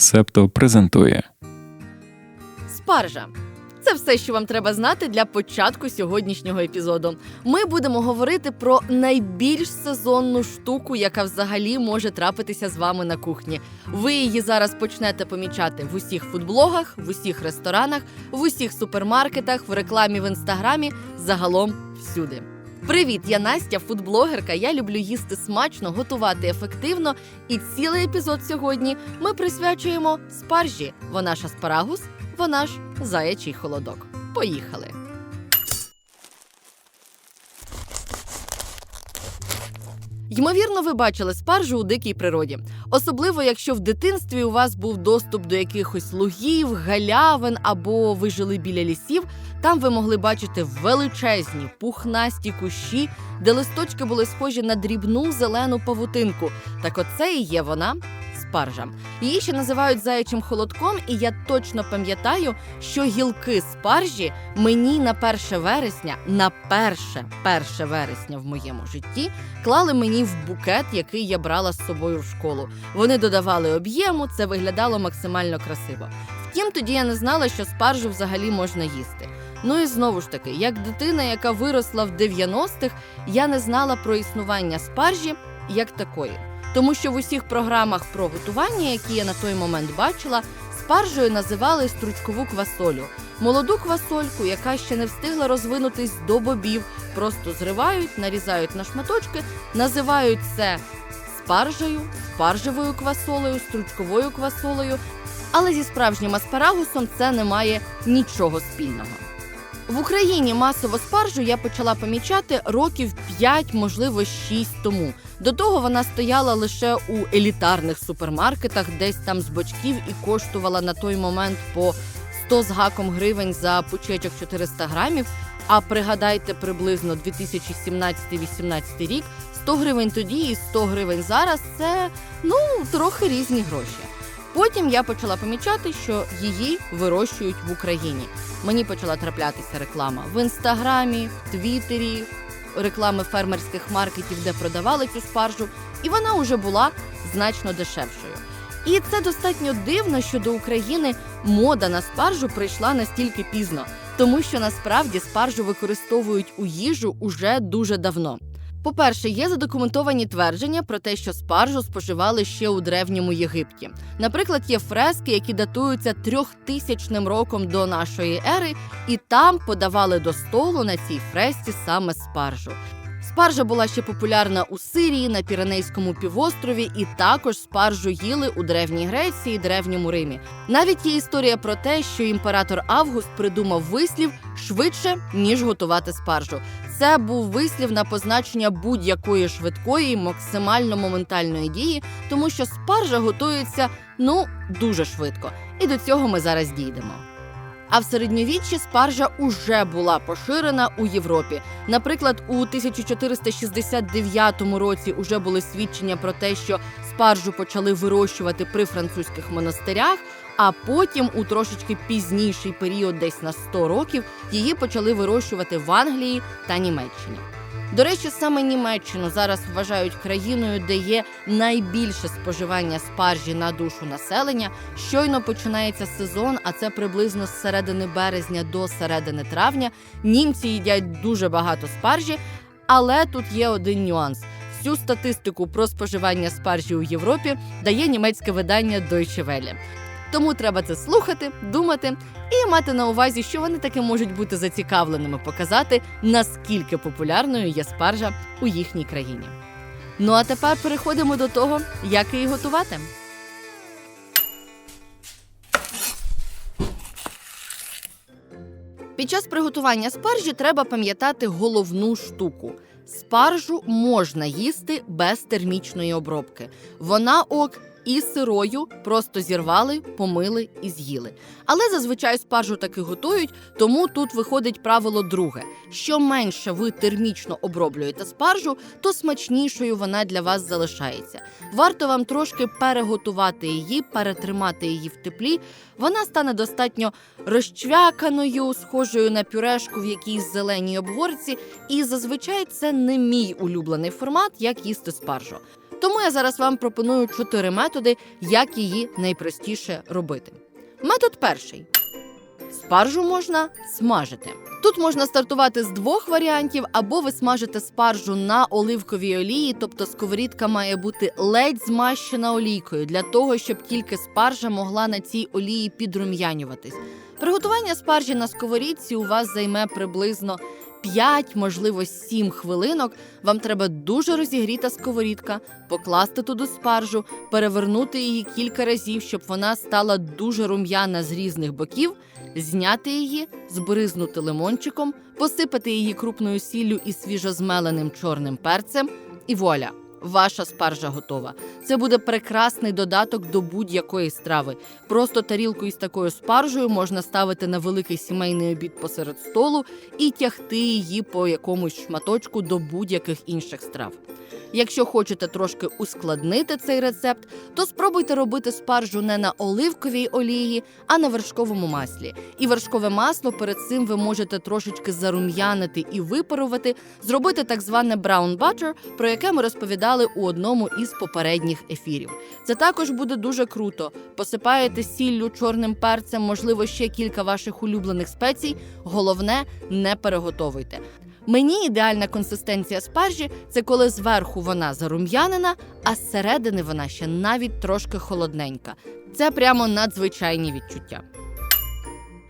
Септо презентує Спаржа. Це все, що вам треба знати для початку сьогоднішнього епізоду. Ми будемо говорити про найбільш сезонну штуку, яка взагалі може трапитися з вами на кухні. Ви її зараз почнете помічати в усіх фудблогах, в усіх ресторанах, в усіх супермаркетах, в рекламі в інстаграмі, загалом всюди. Привіт, я Настя, фудблогерка. Я люблю їсти смачно, готувати ефективно. І цілий епізод сьогодні ми присвячуємо спаржі. Вона ж аспарагус, вона ж заячий холодок. Поїхали. Ймовірно, ви бачили спаржу у дикій природі, особливо якщо в дитинстві у вас був доступ до якихось лугів, галявин або ви жили біля лісів. Там ви могли бачити величезні пухнасті кущі, де листочки були схожі на дрібну зелену павутинку. Так оце і є вона спаржа. Її ще називають заячим холодком, і я точно пам'ятаю, що гілки спаржі мені на 1 вересня, на перше 1 вересня в моєму житті клали мені в букет, який я брала з собою в школу. Вони додавали об'єму, це виглядало максимально красиво. Втім, тоді я не знала, що спаржу взагалі можна їсти. Ну і знову ж таки, як дитина, яка виросла в 90-х, я не знала про існування спаржі як такої. Тому що в усіх програмах про готування, які я на той момент бачила, спаржею називали стручкову квасолю. Молоду квасольку, яка ще не встигла розвинутись до бобів, просто зривають, нарізають на шматочки, називають це спаржею, спаржевою квасолею, стручковою квасолею. Але зі справжнім аспарагусом це не має нічого спільного. В Україні масово спаржу я почала помічати років 5, можливо, 6 тому. До того вона стояла лише у елітарних супермаркетах, десь там з бочків і коштувала на той момент по 100 з гаком гривень за пучечок 400 грамів. А пригадайте приблизно 2017-18 рік 100 гривень тоді і 100 гривень зараз це ну трохи різні гроші. Потім я почала помічати, що її вирощують в Україні. Мені почала траплятися реклама в інстаграмі, в Твіттері, реклами фермерських маркетів, де продавали цю спаржу, і вона вже була значно дешевшою. І це достатньо дивно, що до України мода на спаржу прийшла настільки пізно, тому що насправді спаржу використовують у їжу уже дуже давно. По-перше, є задокументовані твердження про те, що спаржу споживали ще у древньому Єгипті. Наприклад, є фрески, які датуються трьохтисячним роком до нашої ери, і там подавали до столу на цій фресці саме спаржу. Спаржа була ще популярна у Сирії, на Піренейському півострові, і також спаржу їли у Древній Греції, Древньому Римі. Навіть є історія про те, що імператор Август придумав вислів швидше ніж готувати спаржу. Це був вислів на позначення будь-якої швидкої, максимально моментальної дії, тому що спаржа готується ну дуже швидко. І до цього ми зараз дійдемо. А в середньовіччі спаржа уже була поширена у Європі. Наприклад, у 1469 році уже були свідчення про те, що спаржу почали вирощувати при французьких монастирях. А потім, у трошечки пізніший період, десь на 100 років, її почали вирощувати в Англії та Німеччині. До речі, саме Німеччину зараз вважають країною, де є найбільше споживання спаржі на душу населення. Щойно починається сезон, а це приблизно з середини березня до середини травня. Німці їдять дуже багато спаржі, але тут є один нюанс. Всю статистику про споживання спаржі у Європі дає німецьке видання Deutsche Welle. Тому треба це слухати, думати і мати на увазі, що вони таки можуть бути зацікавленими показати, наскільки популярною є спаржа у їхній країні. Ну а тепер переходимо до того, як її готувати. Під час приготування спаржі треба пам'ятати головну штуку. Спаржу можна їсти без термічної обробки. Вона ок і сирою просто зірвали, помили і з'їли. Але зазвичай спаржу таки готують, тому тут виходить правило друге: що менше ви термічно оброблюєте спаржу, то смачнішою вона для вас залишається. Варто вам трошки переготувати її, перетримати її в теплі. Вона стане достатньо розчвяканою, схожою на пюрешку в якійсь зеленій обгорці. І зазвичай це не мій улюблений формат, як їсти спаржу. Тому я зараз вам пропоную чотири методи, як її найпростіше робити. Метод перший: спаржу можна смажити. Тут можна стартувати з двох варіантів, або ви смажите спаржу на оливковій олії, тобто сковорідка має бути ледь змащена олійкою для того, щоб тільки спаржа могла на цій олії підрум'янюватись. Приготування спаржі на сковорідці у вас займе приблизно 5, можливо, 7 хвилинок. Вам треба дуже розігріта сковорідка, покласти туди спаржу, перевернути її кілька разів, щоб вона стала дуже рум'яна з різних боків, зняти її, збризнути лимончиком, посипати її крупною сіллю і свіжозмеленим чорним перцем, і вуаля! Ваша спаржа готова. Це буде прекрасний додаток до будь-якої страви. Просто тарілку із такою спаржею можна ставити на великий сімейний обід посеред столу і тягти її по якомусь шматочку до будь-яких інших страв. Якщо хочете трошки ускладнити цей рецепт, то спробуйте робити спаржу не на оливковій олії, а на вершковому маслі. І вершкове масло перед цим ви можете трошечки зарум'янити і випарувати, зробити так зване brown butter, про яке ми розповідали у одному із попередніх ефірів. Це також буде дуже круто. Посипаєте сіллю, чорним перцем, можливо, ще кілька ваших улюблених спецій. Головне, не переготовуйте. Мені ідеальна консистенція спаржі це коли зверху вона зарум'янена, а зсередини вона ще навіть трошки холодненька. Це прямо надзвичайні відчуття.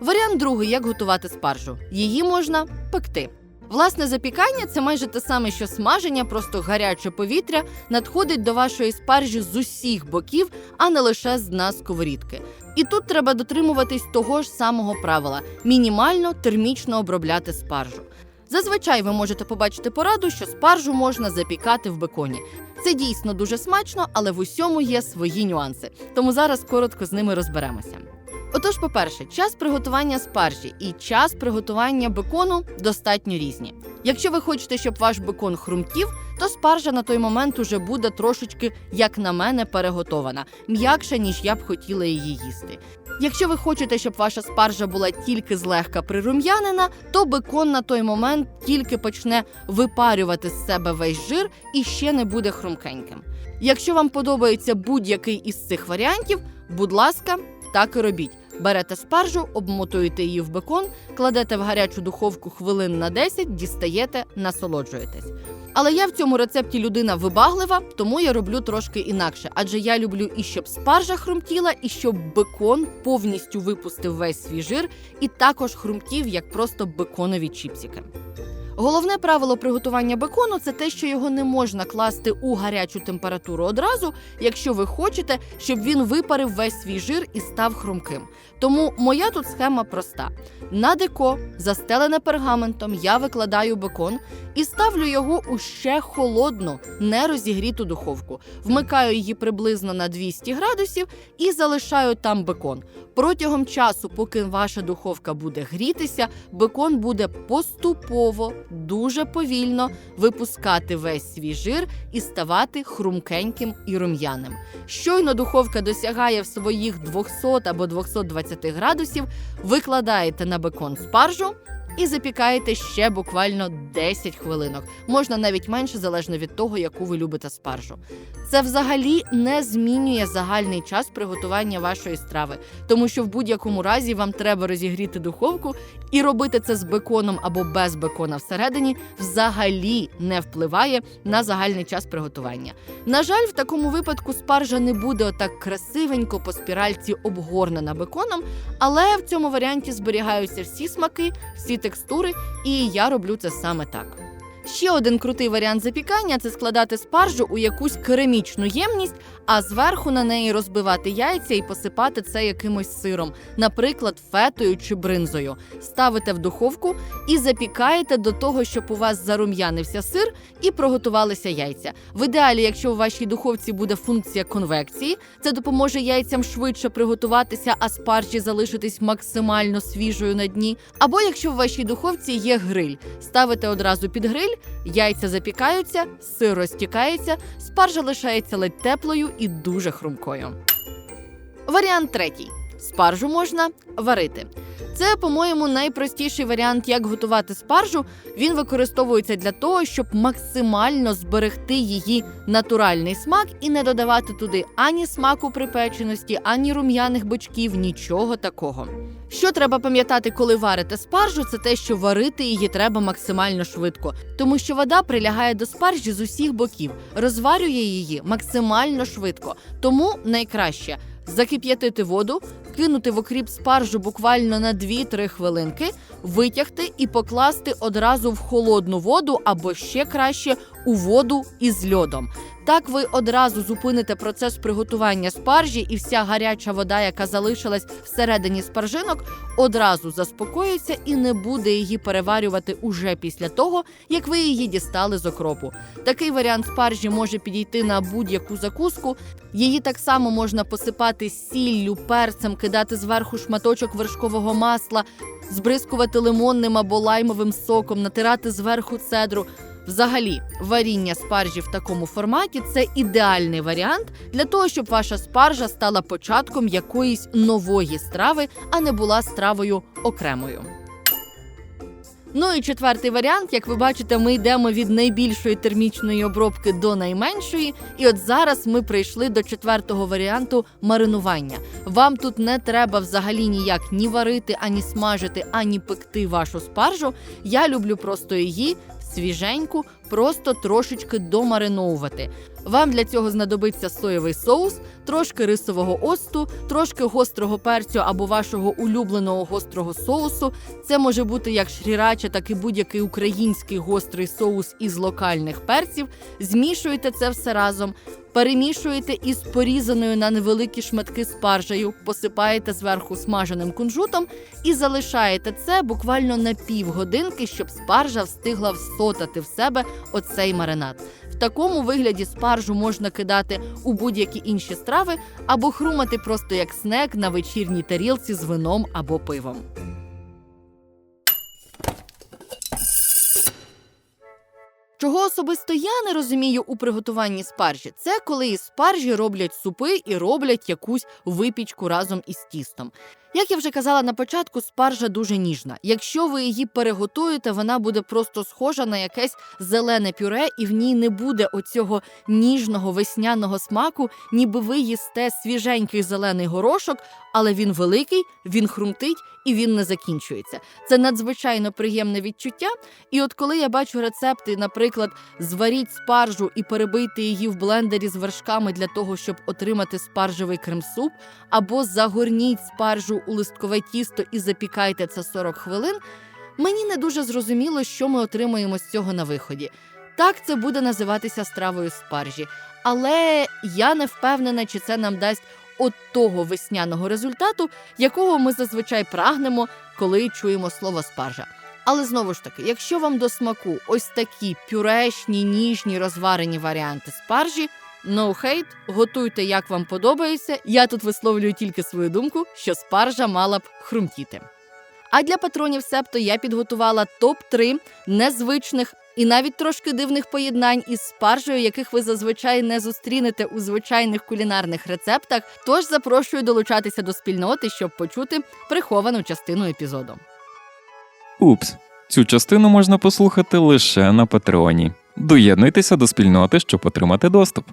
Варіант другий, як готувати спаржу. Її можна пекти. Власне, запікання це майже те саме, що смаження, просто гаряче повітря надходить до вашої спаржі з усіх боків, а не лише з дна сковорідки. І тут треба дотримуватись того ж самого правила: мінімально термічно обробляти спаржу. Зазвичай ви можете побачити пораду, що спаржу можна запікати в беконі. Це дійсно дуже смачно, але в усьому є свої нюанси. Тому зараз коротко з ними розберемося. Отож, по-перше, час приготування спаржі і час приготування бекону достатньо різні. Якщо ви хочете, щоб ваш бекон хрумтів, то спаржа на той момент уже буде трошечки, як на мене, переготована, м'якша, ніж я б хотіла її їсти. Якщо ви хочете, щоб ваша спаржа була тільки злегка прирум'янена, то бекон на той момент тільки почне випарювати з себе весь жир і ще не буде хрумкеньким. Якщо вам подобається будь-який із цих варіантів, будь ласка, так і робіть. Берете спаржу, обмотуєте її в бекон, кладете в гарячу духовку хвилин на 10, дістаєте, насолоджуєтесь. Але я в цьому рецепті людина вибаглива, тому я роблю трошки інакше, адже я люблю і щоб спаржа хрумтіла, і щоб бекон повністю випустив весь свій жир, і також хрумтів, як просто беконові чіпсики. Головне правило приготування бекону це те, що його не можна класти у гарячу температуру одразу, якщо ви хочете, щоб він випарив весь свій жир і став хрумким. Тому моя тут схема проста: на деко, застелене пергаментом, я викладаю бекон і ставлю його у ще холодну, не розігріту духовку. Вмикаю її приблизно на 200 градусів і залишаю там бекон. Протягом часу, поки ваша духовка буде грітися, бекон буде поступово, дуже повільно випускати весь свій жир і ставати хрумкеньким і рум'яним. Щойно духовка досягає в своїх 200 або 220 градусів, викладаєте на бекон спаржу. І запікаєте ще буквально 10 хвилинок. Можна навіть менше, залежно від того, яку ви любите спаржу. Це взагалі не змінює загальний час приготування вашої страви, тому що в будь-якому разі вам треба розігріти духовку і робити це з беконом або без бекона всередині взагалі не впливає на загальний час приготування. На жаль, в такому випадку спаржа не буде отак красивенько по спіральці обгорнена беконом, але в цьому варіанті зберігаються всі смаки, всі текстури, і я роблю це саме так. Ще один крутий варіант запікання це складати спаржу у якусь керамічну ємність, а зверху на неї розбивати яйця і посипати це якимось сиром, наприклад, фетою чи бринзою. Ставите в духовку і запікаєте до того, щоб у вас зарум'янився сир і проготувалися яйця. В ідеалі, якщо у вашій духовці буде функція конвекції, це допоможе яйцям швидше приготуватися, а спаржі залишитись максимально свіжою на дні. Або якщо в вашій духовці є гриль, ставите одразу під гриль. Яйця запікаються, сир розтікається, спаржа лишається ледь теплою і дуже хрумкою. Варіант третій. Спаржу можна варити. Це, по-моєму, найпростіший варіант, як готувати спаржу. Він використовується для того, щоб максимально зберегти її натуральний смак і не додавати туди ані смаку припеченості, ані рум'яних бочків, нічого такого. Що треба пам'ятати, коли варите спаржу, це те, що варити її треба максимально швидко, тому що вода прилягає до спаржі з усіх боків, розварює її максимально швидко. Тому найкраще закип'ятити воду, кинути в окріп спаржу буквально на 2-3 хвилинки, витягти і покласти одразу в холодну воду або ще краще у воду із льодом. Так ви одразу зупините процес приготування спаржі, і вся гаряча вода, яка залишилась всередині спаржинок, одразу заспокоїться і не буде її переварювати уже після того, як ви її дістали з окропу. Такий варіант спаржі може підійти на будь-яку закуску. Її так само можна посипати сіллю, перцем, кидати зверху шматочок вершкового масла, збризкувати лимонним або лаймовим соком, натирати зверху цедру. Взагалі, варіння спаржі в такому форматі це ідеальний варіант для того, щоб ваша спаржа стала початком якоїсь нової страви, а не була стравою окремою. Ну і четвертий варіант, як ви бачите, ми йдемо від найбільшої термічної обробки до найменшої. І от зараз ми прийшли до четвертого варіанту маринування. Вам тут не треба взагалі ніяк ні варити, ані смажити, ані пекти вашу спаржу. Я люблю просто її свіженьку, просто трошечки домариновувати. Вам для цього знадобиться соєвий соус, трошки рисового осту, трошки гострого перцю або вашого улюбленого гострого соусу. Це може бути як шрірача, так і будь-який український гострий соус із локальних перців. Змішуєте це все разом. Перемішуєте із порізаною на невеликі шматки спаржею, посипаєте зверху смаженим кунжутом і залишаєте це буквально на півгодинки, щоб спаржа встигла всотати в себе оцей маринад. В такому вигляді спаржу можна кидати у будь-які інші страви або хрумати просто як снек на вечірній тарілці з вином або пивом. Чого особисто я не розумію у приготуванні спаржі, це коли із спаржі роблять супи і роблять якусь випічку разом із тістом. Як я вже казала на початку, спаржа дуже ніжна. Якщо ви її переготуєте, вона буде просто схожа на якесь зелене пюре, і в ній не буде оцього ніжного весняного смаку, ніби ви їсте свіженький зелений горошок, але він великий, він хрумтить і він не закінчується. Це надзвичайно приємне відчуття. І от коли я бачу рецепти, наприклад, зваріть спаржу і перебийте її в блендері з вершками для того, щоб отримати спаржевий крем-суп, або загорніть спаржу у листкове тісто і запікайте це 40 хвилин. Мені не дуже зрозуміло, що ми отримаємо з цього на виході. Так це буде називатися стравою спаржі, але я не впевнена, чи це нам дасть от того весняного результату, якого ми зазвичай прагнемо, коли чуємо слово спаржа. Але знову ж таки, якщо вам до смаку ось такі пюрешні, ніжні розварені варіанти спаржі, no hate, готуйте, як вам подобається. Я тут висловлюю тільки свою думку, що спаржа мала б хрумтіти. А для патронів Септо я підготувала топ-3 незвичних і навіть трошки дивних поєднань із спаржею, яких ви зазвичай не зустрінете у звичайних кулінарних рецептах. Тож запрошую долучатися до спільноти, щоб почути приховану частину епізоду. Упс, цю частину можна послухати лише на Патреоні. Доєднуйтеся до спільноти, щоб отримати доступ.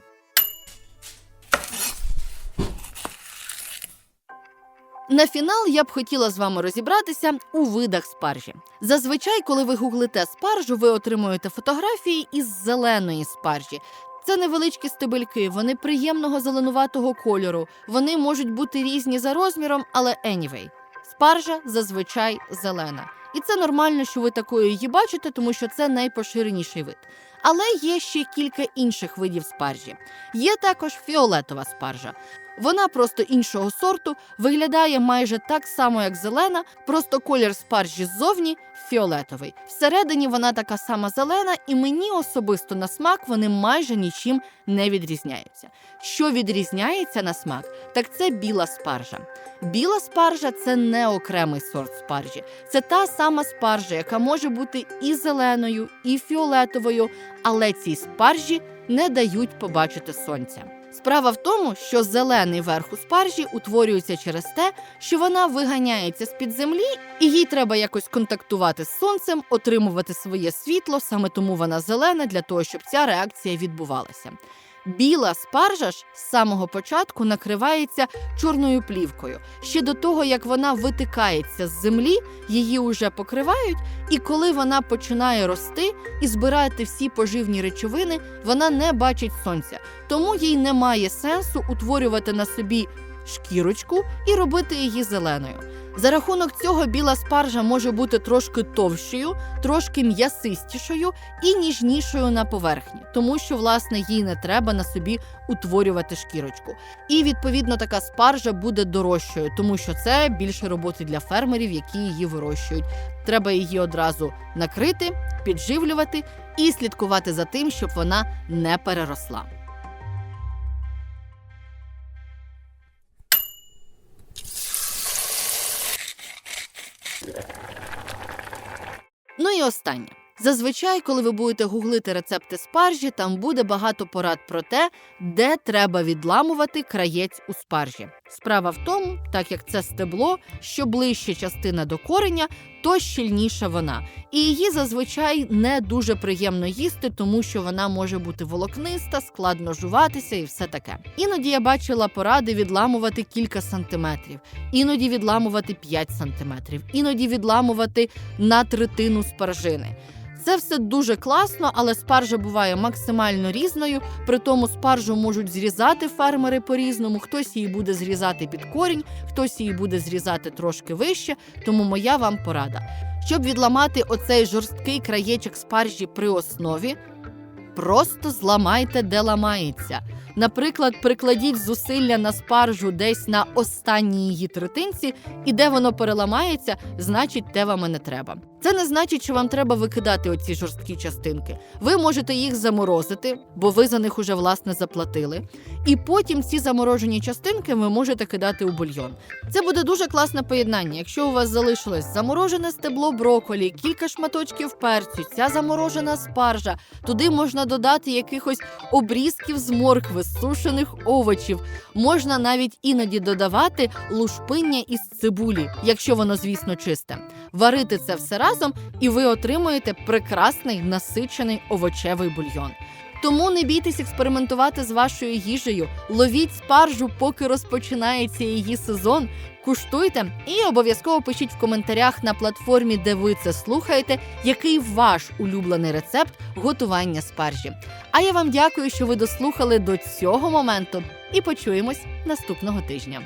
На фінал я б хотіла з вами розібратися у видах спаржі. Зазвичай, коли ви гуглите спаржу, ви отримуєте фотографії із зеленої спаржі. Це невеличкі стебельки, вони приємного зеленуватого кольору. Вони можуть бути різні за розміром, але anyway. Спаржа зазвичай зелена. І це нормально, що ви такою її бачите, тому що це найпоширеніший вид. Але є ще кілька інших видів спаржі. Є також фіолетова спаржа. Вона просто іншого сорту, виглядає майже так само, як зелена, просто колір спаржі ззовні фіолетовий. Всередині вона така сама зелена, і мені особисто на смак вони майже нічим не відрізняються. Що відрізняється на смак, так це біла спаржа. Біла спаржа це не окремий сорт спаржі. Це та сама спаржа, яка може бути і зеленою, і фіолетовою, але цій спаржі не дають побачити сонця. Справа в тому, що зелений верх у спаржі утворюється через те, що вона виганяється з-під землі, і їй треба якось контактувати з сонцем, отримувати своє світло, саме тому вона зелена для того, щоб ця реакція відбувалася. Біла спаржа ж з самого початку накривається чорною плівкою. Ще до того, як вона витикається з землі, її вже покривають, і коли вона починає рости і збирати всі поживні речовини, вона не бачить сонця. Тому їй немає сенсу утворювати на собі шкірочку і робити її зеленою. За рахунок цього біла спаржа може бути трошки товщою, трошки м'ясистішою і ніжнішою на поверхні, тому що власне їй не треба на собі утворювати шкірочку. І відповідно така спаржа буде дорожчою, тому що це більше роботи для фермерів, які її вирощують. Треба її одразу накрити, підживлювати і слідкувати за тим, щоб вона не переросла. Ну і останнє. Зазвичай, коли ви будете гуглити рецепти спаржі, там буде багато порад про те, де треба відламувати краєць у спаржі. Справа в тому, так як це стебло, що ближче частина до кореня, то щільніша вона. І її зазвичай не дуже приємно їсти, тому що вона може бути волокниста, складно жуватися і все таке. Іноді я бачила поради відламувати кілька сантиметрів, іноді відламувати 5 сантиметрів, іноді відламувати на третину спаржини. Це все дуже класно, але спаржа буває максимально різною. При тому спаржу можуть зрізати фермери по-різному. Хтось її буде зрізати під корінь, хтось її буде зрізати трошки вище. Тому моя вам порада. Щоб відламати оцей жорсткий краєчок спаржі при основі, просто зламайте, де ламається. Наприклад, прикладіть зусилля на спаржу десь на останній її третинці, і де воно переламається, значить, те вам і не треба. Це не значить, що вам треба викидати оці жорсткі частинки. Ви можете їх заморозити, бо ви за них уже власне заплатили. І потім ці заморожені частинки ви можете кидати у бульйон. Це буде дуже класне поєднання. Якщо у вас залишилось заморожене стебло броколі, кілька шматочків перцю, ця заморожена спаржа. Туди можна додати якихось обрізків з моркви, сушених овочів. Можна навіть іноді додавати лушпиння із цибулі, якщо воно, звісно, чисте. Варити це все разом, і ви отримуєте прекрасний насичений овочевий бульйон. Тому не бійтесь експериментувати з вашою їжею, ловіть спаржу, поки розпочинається її сезон. Куштуйте і обов'язково пишіть в коментарях на платформі, де ви це слухаєте, який ваш улюблений рецепт готування спаржі. А я вам дякую, що ви дослухали до цього моменту, і почуємось наступного тижня.